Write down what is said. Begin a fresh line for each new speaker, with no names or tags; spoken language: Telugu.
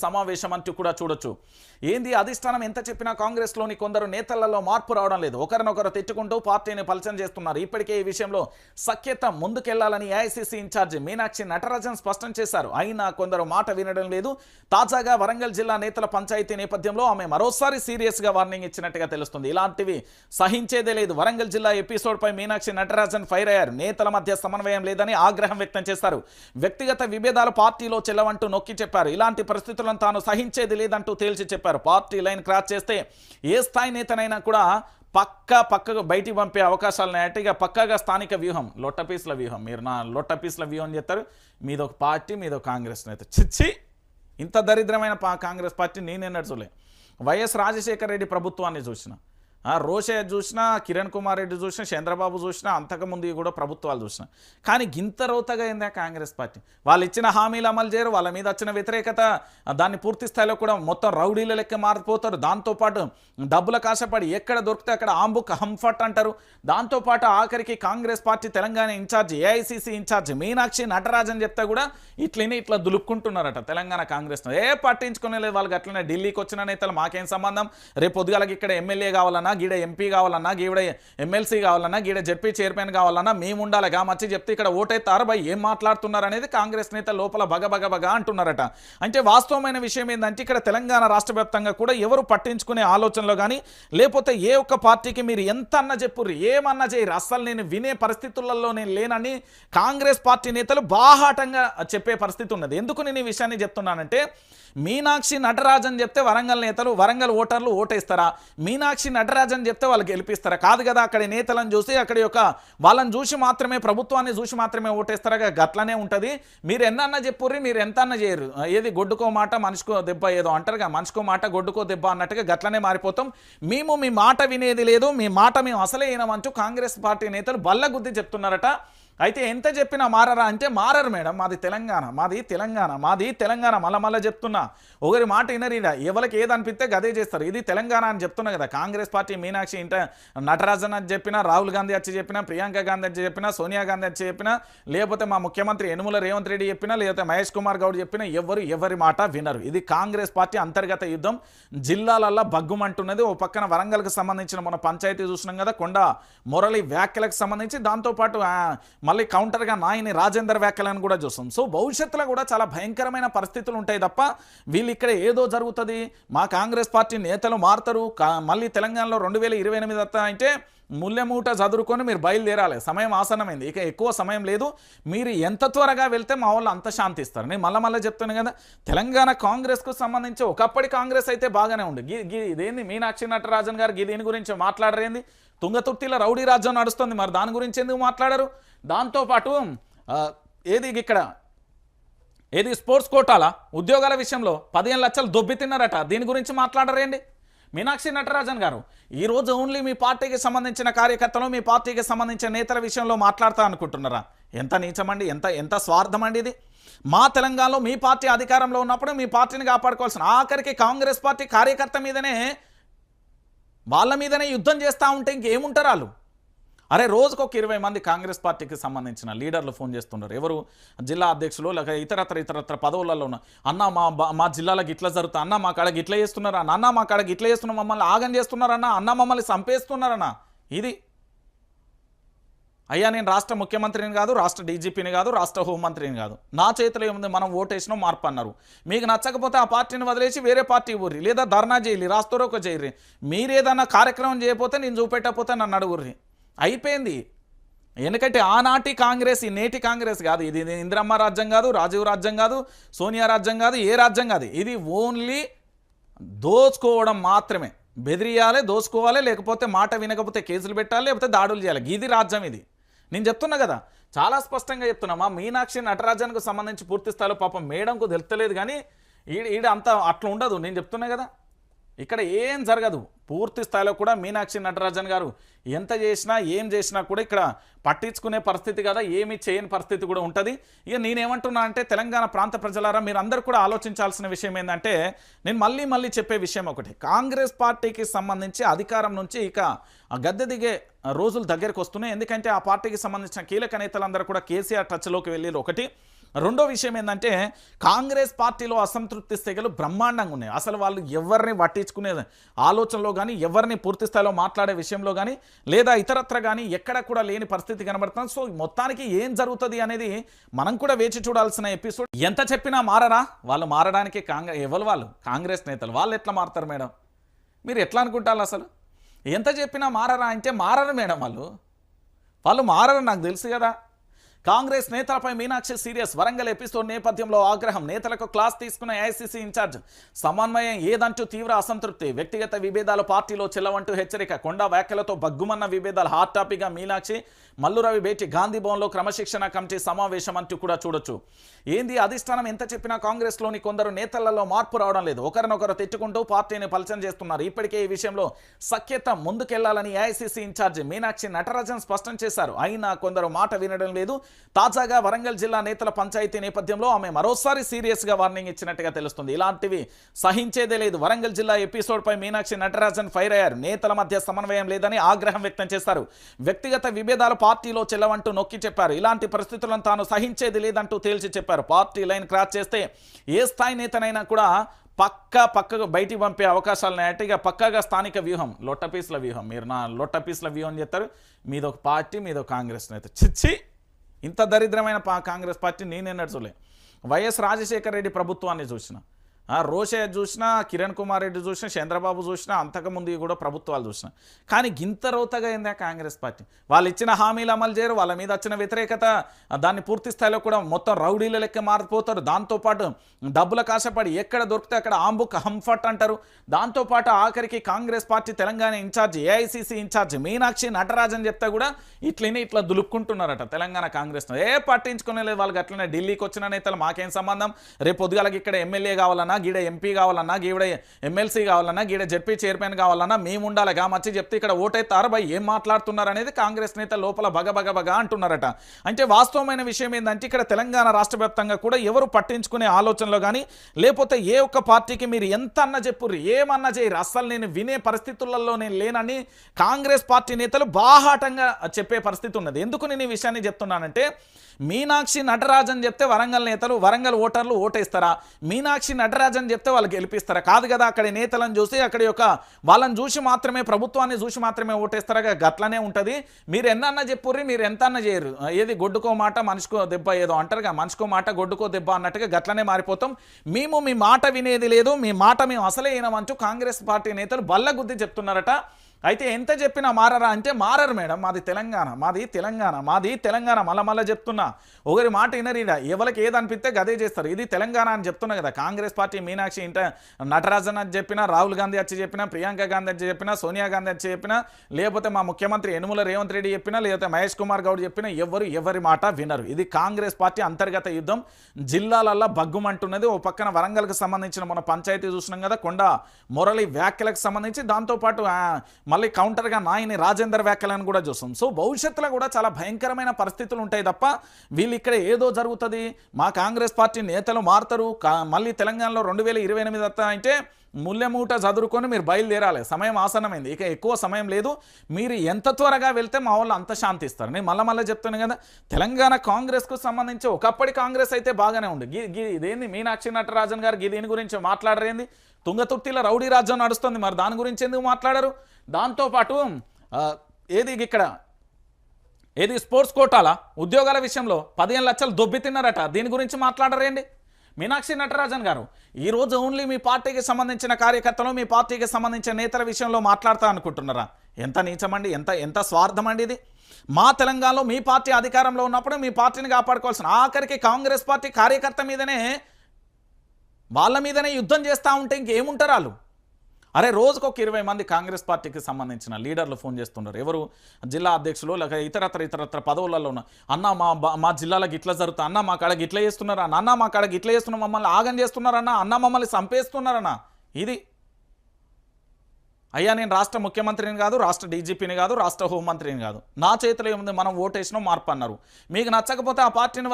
సమావేశం అంటూ కూడా చూడొచ్చు. ఏంది అధిష్టానం ఎంత చెప్పినా కాంగ్రెస్లోని కొందరు నేతలలో మార్పు రావడం లేదు. ఒకరినొకరు తిట్టుకుంటూ పార్టీని పలచన చేస్తున్నారు. ఇప్పటికే ఈ విషయంలో సఖ్యత ముందుకెళ్ళాలని ఏఐసీసీ ఇన్ఛార్జి మీనాక్షి నటరాజన్ స్పష్టం చేశారు. అయినా కొందరు మాట వినడం లేదు. తాజాగా వరంగల్ జిల్లా నేతల పంచాయతీ నేపథ్యంలో ఆమె మరోసారి సీరియస్గా వార్నింగ్ ఇచ్చినట్టుగా తెలుస్తుంది. ఇలాంటివి సహించేదే లేదు. వరంగల్ జిల్లా ఎపిసోడ్ పై మీనాక్షి నటరాజన్ ఫైర్ అయ్యారు. నేతల మధ్య సమన్వయం లేదని ఆగ్రహం వ్యక్తం చేశారు. వ్యక్తిగత విభేదాలు పార్టీలో చెల్లవంటూ నొక్కి చెప్పారు. ఇలాంటి విమర్శలను తాను సహించేది లేదంటూ తేల్చి చెప్పారు. పార్టీ లైన్ క్రాస్ చేస్తే ఏ స్థాయి నేతనైనా కూడా పక్క పక్కగా బయటికి పంపే అవకాశాలు ఉన్నాయంటే ఇక పక్కగా స్థానిక వ్యూహం లొట్టపీసుల వ్యూహం. మీరు నా లొట్టపీసుల వ్యూహం చెప్తారు. మీదొక పార్టీ మీదొక కాంగ్రెస్ నేత. చిచ్చి! ఇంత దరిద్రమైన కాంగ్రెస్ పార్టీ నేనే నడుచులే వైఎస్ రాజశేఖర రెడ్డి ప్రభుత్వాన్ని చూసిన. రోషయ్య చూసినా కిరణ్ కుమార్ రెడ్డి చూసినా చంద్రబాబు చూసినా అంతకుముందు కూడా ప్రభుత్వాలు చూసినా. కానీ గింత రోతగా అయిందా కాంగ్రెస్ పార్టీ. వాళ్ళు ఇచ్చిన హామీలు అమలు చేయరు వాళ్ళ మీద వచ్చిన వ్యతిరేకత దాన్ని పూర్తి స్థాయిలో కూడా మొత్తం రౌడీల లెక్క మారిపోతారు. దాంతోపాటు డబ్బుల కాశపడి ఎక్కడ దొరికితే అక్కడ ఆంబుక్ హంఫట్ అంటారు. దాంతోపాటు ఆఖరికి Congress party Telangana in charge AICC in charge Meenakshi Natarajan చెప్తే కూడా ఇట్లనే ఇట్లా దులుపుకుంటున్నారట తెలంగాణ కాంగ్రెస్ ఏ పట్టించుకునే లేదు వాళ్ళకి అట్లనే ఢిల్లీకి వచ్చిన నేతలు మాకేం సంబంధం? రేపు పొద్దుగాలకి ఇక్కడ ఎమ్మెల్యే కావాలన్నా గీడ ఎంపీ కావాలన్నా గీడ ఎమ్మెల్సీ కావాలన్నా గీడ జడ్పీ చైర్మన్ కావాలన్నా మేము ఉండాలి. కామచ్చి చెప్తే ఇక్కడ ఓటైతారు భయ్ ఏం మాట్లాడుతున్నారు అనేది కాంగ్రెస్ నేత లోపల బగ అంటున్నారట. అంటే వాస్తవమైన విషయం ఏంటంటే ఇక్కడ తెలంగాణ రాష్ట్ర కూడా ఎవరు పట్టించుకునే ఆలోచనలో కానీ లేకపోతే ఏ ఒక్క పార్టీకి మీరు ఎంత అన్న చెప్పుర్రు ఏమన్నా చేయరు. అస్సలు నేను వినే పరిస్థితులలో నేను లేనని కాంగ్రెస్ పార్టీ నేతలు బాహాటంగా చెప్పే పరిస్థితి ఉన్నది. ఎందుకు నేను ఈ విషయాన్ని చెప్తున్నానంటే మీనాక్షి నటరాజన్ చెప్తే వరంగల్ నేతలు వరంగల్ ఓటర్లు ఓటేస్తారా? మీనాక్షి నటరాజన్ చెప్తే వాళ్ళు గెలిపిస్తారా? కాదు కదా అక్కడ నేతలను చూసి అక్కడ యొక్క వాళ్ళని చూసి మాత్రమే ప్రభుత్వాన్ని చూసి మాత్రమే ఓటేస్తారా? గట్లనే ఉంటుంది. మీరు ఎన్నన్నా చెప్పుర్రి మీరు ఎంత అన్న చేయరు. ఏది గొడ్డుకో మాట మనిషికో దెబ్బ ఏదో అంటారుగా మనిషికో మాట గొడ్డుకో దెబ్బ అన్నట్టుగా గట్లనే మారిపోతాం. మేము మీ మాట వినేది లేదు మీ మాట మేము అసలే అయినామంటూ కాంగ్రెస్ పార్టీ నేతలు బల్ల గుద్ది చెప్తున్నారట. అయితే ఎంత చెప్పినా మారరా అంటే మారరు మేడం. మాది తెలంగాణ మాది తెలంగాణ మాది తెలంగాణ మళ్ళా మళ్ళీ చెప్తున్నా. ఒకరి మాట వినరీరా ఎవరికి ఏది అనిపిస్తే గదే చేస్తారు. ఇది తెలంగాణ అని చెప్తున్నా కదా. కాంగ్రెస్ పార్టీ మీనాక్షి ఇంట నటరాజన్ అని చెప్పినా రాహుల్ గాంధీ వచ్చి చెప్పినా ప్రియాంక గాంధీ వచ్చి చెప్పినా సోనియా గాంధీ వచ్చి చెప్పినా లేకపోతే మా ముఖ్యమంత్రి యనుమల రేవంత్ రెడ్డి చెప్పినా లేకపోతే మహేష్ కుమార్ గౌడ్ చెప్పినా ఎవరు ఎవరి మాట వినరు. ఇది కాంగ్రెస్ పార్టీ అంతర్గత యుద్ధం. జిల్లాలల్లో బగ్గుమంటున్నది ఓ పక్కన వరంగల్కి సంబంధించిన మన పంచాయతీ చూసినాం కదా కొండ మురళి వ్యాఖ్యలకు సంబంధించి దాంతోపాటు మళ్ళీ కౌంటర్గా నాయని రాజేందర్ వ్యాఖ్యలను కూడా చూస్తాం. సో భవిష్యత్తులో కూడా చాలా భయంకరమైన పరిస్థితులు ఉంటాయి తప్ప వీళ్ళు ఇక్కడ ఏదో జరుగుతుంది. మా కాంగ్రెస్ పార్టీ నేతలు మారుతారు. కా- మళ్ళీ తెలంగాణలో రెండు వేల ఇరవై ఎనిమిది అంటే ముల్లెమూట చదువుకొని మీరు బయలుదేరాలి. సమయం ఆసనమైంది ఇక ఎక్కువ సమయం లేదు. మీరు ఎంత త్వరగా వెళ్తే మా వాళ్ళు అంత శాంతి ఇస్తారు. నేను మళ్ళీ మళ్ళీ చెప్తాను కదా తెలంగాణ కాంగ్రెస్కు సంబంధించి ఒకప్పటి కాంగ్రెస్ అయితే బాగానే ఉంది గీ ఇదేంది మీనాక్షి నటరాజన్ గారు గీ దీని గురించి మాట్లాడరేంది తుంగతుర్తిలో రౌడీ రాజ్యం నడుస్తుంది. మరి దాని గురించి ఎందుకు మాట్లాడరు? దాంతోపాటు ఏది ఇక్కడ? ఏది స్పోర్ట్స్ కోటాలా? ఉద్యోగాల విషయంలో పదిహేను లక్షలు దొబ్బి తిన్నారట. దీని గురించి మాట్లాడరేండి మీనాక్షి నటరాజన్ గారు ఈరోజు ఓన్లీ మీ పార్టీకి సంబంధించిన కార్యకర్తలు మీ పార్టీకి సంబంధించిన నేతల విషయంలో మాట్లాడతా అనుకుంటున్నారా? ఎంత నీచమండి ఎంత ఎంత స్వార్థం అండి ఇది? మా తెలంగాణలో మీ పార్టీ అధికారంలో ఉన్నప్పుడు మీ పార్టీని కాపాడుకోవాల్సిన ఆఖరికి కాంగ్రెస్ పార్టీ కార్యకర్త మీదనే వాళ్ళ మీదనే యుద్ధం చేస్తూ ఉంటే ఇంకేముంటారు వాళ్ళు? అరే రోజుకు ఒక ఇరవై మంది కాంగ్రెస్ పార్టీకి సంబంధించిన లీడర్లు ఫోన్ చేస్తున్నారు ఎవరు? జిల్లా అధ్యక్షులు లేక ఇతరత్ర ఇతరత్ర పదవులలో ఉన్న అన్న మా మా జిల్లాలకు ఇట్లా జరుగుతా అన్న మా కాడకి ఇట్లా చేస్తున్నారా అన్న మా కాడకి ఇట్లా చేస్తున్నారు మమ్మల్ని ఆగం చేస్తున్నారన్న అన్న మమ్మల్ని చంపేస్తున్నారన్న? ఇది అయ్యా నేను రాష్ట్ర ముఖ్యమంత్రిని కాదు రాష్ట్ర డీజీపీని కాదు రాష్ట్ర హోంమంత్రిని కాదు. నా చేతిలో ఏముంది? మనం ఓటేసినాం మార్పు అన్నారు. మీకు నచ్చకపోతే ఆ పార్టీని వదిలేసి వేరే పార్టీ ఊర్రి లేదా ధర్నా చేయలి ఒక చేయరి మీరేదన్నా కార్యక్రమం చేయకపోతే నేను చూపెట్టకపోతే నన్ను అడుగుర్రి. అయిపోయింది. ఎందుకంటే ఆనాటి కాంగ్రెస్ ఈ నేటి కాంగ్రెస్ కాదు. ఇది ఇంద్రమ్మ ఇందిరమ్మ రాజ్యం కాదు రాజీవ్ రాజ్యం కాదు సోనియా రాజ్యం కాదు ఏ రాజ్యం కాదు. ఇది ఓన్లీ దోచుకోవడం మాత్రమే. బెదిరియాలి దోచుకోవాలి లేకపోతే మాట వినకపోతే కేసులు పెట్టాలి లేకపోతే దాడులు చేయాలి. ఇది రాజ్యం ఇది. నేను చెప్తున్నా కదా చాలా స్పష్టంగా చెప్తున్నా. మా మీనాక్షి నటరాజన్కు సంబంధించి పూర్తి స్థాయిలో పాపం మేడంకు తెలుస్తలేదు కానీ ఈడ ఈడ అంత అట్లా ఉండదు. నేను చెప్తున్నా కదా. ఇక్కడ ఏం జరగదు. పూర్తి స్థాయిలో కూడా మీనాక్షి నటరాజన్ గారు ఎంత చేసినా ఏం చేసినా కూడా ఇక్కడ పట్టించుకునే పరిస్థితి కదా ఏమి చేయని పరిస్థితి కూడా ఉంటుంది. ఇక నేనేమంటున్నా అంటే తెలంగాణ ప్రాంత ప్రజలారా మీరు కూడా ఆలోచించాల్సిన విషయం ఏంటంటే నేను మళ్ళీ మళ్ళీ చెప్పే విషయం ఒకటి. కాంగ్రెస్ పార్టీకి సంబంధించి అధికారం నుంచి ఇక గద్దె దిగే రోజులు దగ్గరికి వస్తున్నాయి. ఎందుకంటే ఆ పార్టీకి సంబంధించిన కీలక నేతలందరూ కూడా కేసీఆర్ టచ్లోకి వెళ్ళారు ఒకటి. రెండో విషయం ఏంటంటే కాంగ్రెస్ పార్టీలో అసంతృప్తి స్థితులు బ్రహ్మాండంగా ఉన్నాయి. అసలు వాళ్ళు ఎవరిని పట్టించుకునే ఆలోచనలో కానీ ఎవరిని పూర్తి స్థాయిలో మాట్లాడే విషయంలో కానీ లేదా ఇతరత్ర కానీ ఎక్కడ కూడా లేని పరిస్థితి కనబడుతుంది సో మొత్తానికి ఏం జరుగుతుంది అనేది మనం కూడా వేచి చూడాల్సిన ఎపిసోడ్. ఎంత చెప్పినా మారరా? వాళ్ళు మారడానికి కాంగ్రెస్ ఎవరు వాళ్ళు? కాంగ్రెస్ నేతలు. వాళ్ళు ఎట్లా మారుతారు మేడం? మీరు ఎట్లా అనుకుంటారు అసలు? ఎంత చెప్పినా మారరా అంటే మారరు మేడం వాళ్ళు. వాళ్ళు మారరు నాకు తెలుసు కదా. కాంగ్రెస్ నేతలపై మీనాక్షి సీరియస్ వరంగల్ ఎపిసోడ్ నేపథ్యంలో ఆగ్రహం. నేతలకు క్లాస్ తీసుకున్న ఏఐసీసీ ఇన్ఛార్జ్. సమన్వయం ఏదంటూ తీవ్ర అసంతృప్తి. వ్యక్తిగత విభేదాలు పార్టీలో చెల్లవంటూ హెచ్చరిక. కొండ వ్యాఖ్యలతో బగ్గుమన్న విభేదాలు హాట్ టాపిక్గా మీనాక్షి మల్లురవి భేటీ గాంధీ భవన్లో క్రమశిక్షణ కమిటీ సమావేశం అంటూ కూడా చూడొచ్చు. ఏంది అధిష్టానం ఎంత చెప్పినా కాంగ్రెస్లోని కొందరు నేతలలో మార్పు రావడం లేదు. ఒకరినొకరు తిట్టుకుంటూ పార్టీని పలచన చేస్తున్నారు. ఇప్పటికే ఈ విషయంలో సఖ్యత ముందుకెళ్ళాలని ఏఐసీసీ ఇన్ఛార్జ్ మీనాక్షి నటరాజన్ స్పష్టం చేశారు. అయినా కొందరు మాట వినడం లేదు. తాజాగా వరంగల్ జిల్లా నేతల పంచాయతీ నేపథ్యంలో ఆమె మరోసారి సీరియస్గా వార్నింగ్ ఇచ్చినట్టుగా తెలుస్తుంది. ఇలాంటివి సహించేదే లేదు. వరంగల్ జిల్లా ఎపిసోడ్పై మీనాక్షి నటరాజన్ ఫైర్ అయ్యారు. నేతల మధ్య సమన్వయం లేదని ఆగ్రహం వ్యక్తం చేశారు. వ్యక్తిగత విభేదాలు పార్టీలో చెల్లవంటూ నొక్కి చెప్పారు. ఇలాంటి పరిస్థితులను తాను సహించేది లేదంటూ తేల్చి చెప్పారు. పార్టీ లైన్ క్రాస్ చేస్తే ఏ స్థాయి నేతనైనా కూడా పక్క పక్కకు బయటికి పంపే అవకాశాలు ఉన్నాయంటే ఇక పక్కగా స్థానిక వ్యూహం లొట్టపీసుల వ్యూహం. మీరు నా లొట్టపీసుల వ్యూహం చెప్తారు. మీదొక పార్టీ మీదొక కాంగ్రెస్ నేత. చిచ్చి! ఇంత దరిద్రమైన పా కాంగ్రెస్ పార్టీ నేనే చూడలే. వైఎస్ రాజశేఖర రెడ్డి ప్రభుత్వాన్ని చూసిన. రోషయ్య చూసినా కిరణ్ కుమార్ రెడ్డి చూసినా చంద్రబాబు చూసినా అంతకుముందు కూడా ప్రభుత్వాలు చూసినా. కానీ గింత రోతగా అయిందా కాంగ్రెస్ పార్టీ? వాళ్ళు ఇచ్చిన హామీలు అమలు చేయరు వాళ్ళ మీద వచ్చిన వ్యతిరేకత దాన్ని పూర్తి స్థాయిలో కూడా మొత్తం రౌడీల లెక్క మారిపోతారు. దాంతోపాటు డబ్బుల కాశపడి ఎక్కడ దొరికితే అక్కడ ఆంబుక్ హంఫట్ అంటారు. దాంతోపాటు ఆఖరికి Congress party Telangana in charge AICC in charge Meenakshi Natarajan చెప్తే కూడా ఇట్లనే ఇట్లా దులుపుకుంటున్నారట తెలంగాణ కాంగ్రెస్ ఏ పట్టించుకునే లేదు వాళ్ళకి అట్లనే ఢిల్లీకి వచ్చిన నేతలు మాకేం సంబంధం? రేపు పొద్దుగాలకి ఇక్కడ ఎమ్మెల్యే కావాలన్నా గీడ ఎంపీ కావాలన్నా గీడ ఎమ్మెల్సీ కావాలన్నా గీడ జడ్పీ చైర్మన్ కావాలన్నా మేము ఉండాలి. మచ్చి చెప్తే ఇక్కడ ఓటైతారు భయ్ ఏం మాట్లాడుతున్నారు అనేది కాంగ్రెస్ నేత లోపల బగ బగ అంటున్నారట. అంటే వాస్తవమైన విషయం ఏంటంటే ఇక్కడ తెలంగాణ రాష్ట్ర వ్యాప్తంగా కూడా ఎవరు పట్టించుకునే ఆలోచనలో కానీ లేకపోతే ఏ ఒక్క పార్టీకి మీరు ఎంత అన్న చెప్పుర్రు ఏమన్నా చేయరు. అస్సలు నేను వినే పరిస్థితులలో నేను లేనని కాంగ్రెస్ పార్టీ నేతలు బాహాటంగా చెప్పే పరిస్థితి ఉన్నది. ఎందుకు నేను ఈ విషయాన్ని చెప్తున్నానంటే మీనాక్షి నటరాజన్ చెప్తే వరంగల్ నేతలు వరంగల్ ఓటర్లు ఓటేస్తారా? మీనాక్షి నటరాజన్ చెప్తే వాళ్ళు గెలిపిస్తారా? కాదు కదా అక్కడ నేతలను చూసి అక్కడ యొక్క వాళ్ళని చూసి మాత్రమే ప్రభుత్వాన్ని చూసి మాత్రమే ఓటేస్తారా? గట్లనే ఉంటుంది. మీరు ఎన్నన్నా చెప్పుర్రి మీరు ఎంత అన్న చేయరు ఏది గొడ్డుకో మాట మనిషికో దెబ్బ ఏదో అంటారుగా మనిషికో మాట గొడ్డుకో దెబ్బ అన్నట్టుగా గట్లనే మారిపోతాం. మేము మీ మాట వినేది లేదు మీ మాట మేము అసలే వినమంచు కాంగ్రెస్ పార్టీ నేతలు బల్లగుద్ది చెప్తున్నారట. అయితే ఎంత చెప్పినా మారరా అంటే మారరు మేడం. మాది తెలంగాణ మాది తెలంగాణ మాది తెలంగాణ మళ్ళా మళ్ళీ చెప్తున్నా. ఒకరి మాట వినరీడా. ఎవరికి ఏది అనిపిస్తే గదే చేస్తారు. ఇది తెలంగాణ అని చెప్తున్నా కదా. కాంగ్రెస్ పార్టీ మీనాక్షి ఇంట నటరాజన్ అని చెప్పినా రాహుల్ గాంధీ వచ్చి చెప్పినా ప్రియాంక గాంధీ వచ్చి చెప్పినా సోనియా గాంధీ వచ్చి చెప్పినా లేకపోతే మా ముఖ్యమంత్రి యనుమల రేవంత్ రెడ్డి చెప్పినా లేకపోతే మహేష్ కుమార్ గౌడ్ చెప్పినా ఎవరు ఎవరి మాట వినరు. ఇది కాంగ్రెస్ పార్టీ అంతర్గత యుద్ధం. జిల్లాలల్లో బగ్గుమంటున్నది ఓ పక్కన వరంగల్కి సంబంధించిన మన పంచాయతీ చూసినాం కదా కొండ మురళి వ్యాఖ్యలకు సంబంధించి దాంతోపాటు మళ్ళీ కౌంటర్గా నాయని రాజేందర్ వ్యాఖ్యలను కూడా చూస్తాం. సో భవిష్యత్తులో కూడా చాలా భయంకరమైన పరిస్థితులు ఉంటాయి తప్ప వీళ్ళు ఇక్కడ ఏదో జరుగుతుంది. మా కాంగ్రెస్ పార్టీ నేతలు మారుతారు. కా- మళ్ళీ తెలంగాణలో రెండు వేల ఇరవై ఎనిమిది అంటే ముల్లెమూట చదువుకొని మీరు బయలుదేరాలి. సమయం ఆసనమైంది ఇక ఎక్కువ సమయం లేదు. మీరు ఎంత త్వరగా వెళ్తే మా వాళ్ళు అంత శాంతి ఇస్తారు. నేను మళ్ళీ మళ్ళీ చెప్తున్నాను కదా తెలంగాణ కాంగ్రెస్కు సంబంధించి ఒకప్పటి కాంగ్రెస్ అయితే బాగానే ఉంది ఇదేంది మీనాక్షి నటరాజన్ గారు దీని గురించి మాట్లాడరేంది? తుంగతుర్తిలో రౌడీ రాజ్యం నడుస్తుంది. మరి దాని గురించి ఎందుకు మాట్లాడరు? దాంతోపాటు ఏది ఇక్కడ? ఏది స్పోర్ట్స్ కోటాల? ఉద్యోగాల విషయంలో పదిహేను లక్షలు దొబ్బి తిన్నారట. దీని గురించి మాట్లాడరేండి? మీనాక్షి నటరాజన్ గారు ఈ రోజు ఓన్లీ మీ పార్టీకి సంబంధించిన కార్యకర్తలు మీ పార్టీకి సంబంధించిన నేతల విషయంలో మాట్లాడతా అనుకుంటున్నారా? ఎంత నీచమండి ఎంత ఎంత స్వార్థం అండి ఇది? మా తెలంగాణలో మీ పార్టీ అధికారంలో ఉన్నప్పుడు మీ పార్టీని కాపాడుకోవాల్సిన ఆఖరికి కాంగ్రెస్ పార్టీ కార్యకర్త మీదనే వాళ్ళ మీదనే యుద్ధం చేస్తూ ఉంటే ఇంకేముంటారు వాళ్ళు? అరే రోజుకు ఒక ఇరవై మంది కాంగ్రెస్ పార్టీకి సంబంధించిన లీడర్లు ఫోన్ చేస్తున్నారు. ఎవరు? జిల్లా అధ్యక్షులు లేక ఇతరత్ర ఇతరత్ర పదవులలో ఉన్న అన్న మా మా జిల్లాలకు ఇట్లా జరుగుతా అన్న మా కాడకి ఇట్లా చేస్తున్నారా అన్న అన్న మా కాడకి ఇట్లా చేస్తున్నారు మమ్మల్ని ఆగం చేస్తున్నారన్న అన్న మమ్మల్ని చంపేస్తున్నారన్న ఇది. అయ్యా నేను రాష్ట్ర ముఖ్యమంత్రిని కాదు రాష్ట్ర డీజీపీని కాదు రాష్ట్ర హోంమంత్రిని కాదు. నా చేతిలో ఏముంది? మనం ఓటేసినా మార్పు అన్నారు. మీకు నచ్చకపోతే ఆ పార్టీని